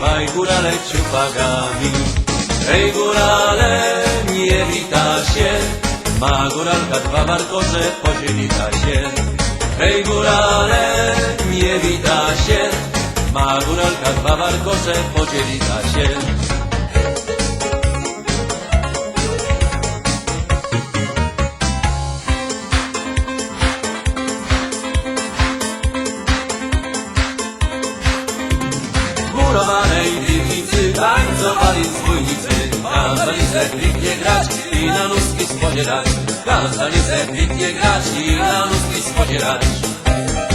dwaj górale ciupagami. Hej górale, nie wita się, ma góralka dwa warkocze, podzielita się. Hej górale, nie wita się, ma góralka dwa warkocze, podzielita się. se brit je grač i na nuski radiš. Kazali se brit je grač i na nuski radiš.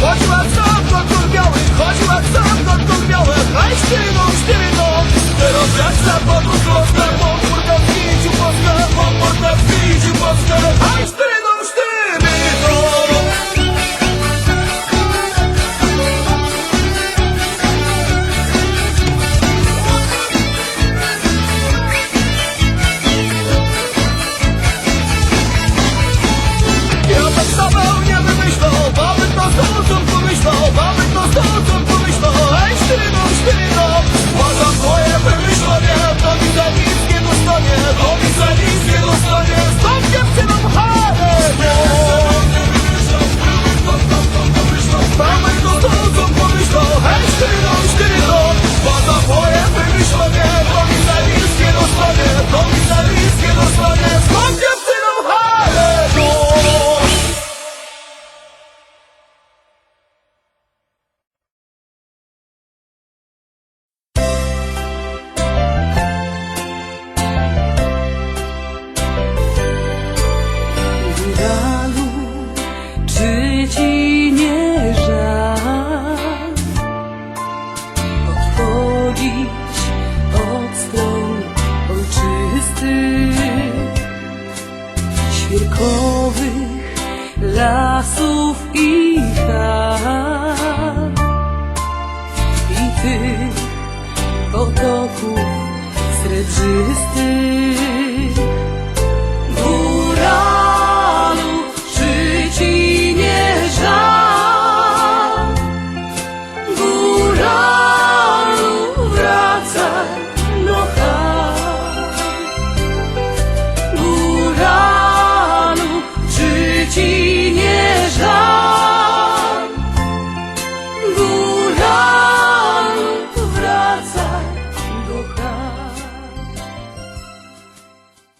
Chodziła sam do kurbiałych, chodziła sam do kurbiałych, a i z no, no. teraz jak bajkowych lasów i chat i tych potoków srebrzystych.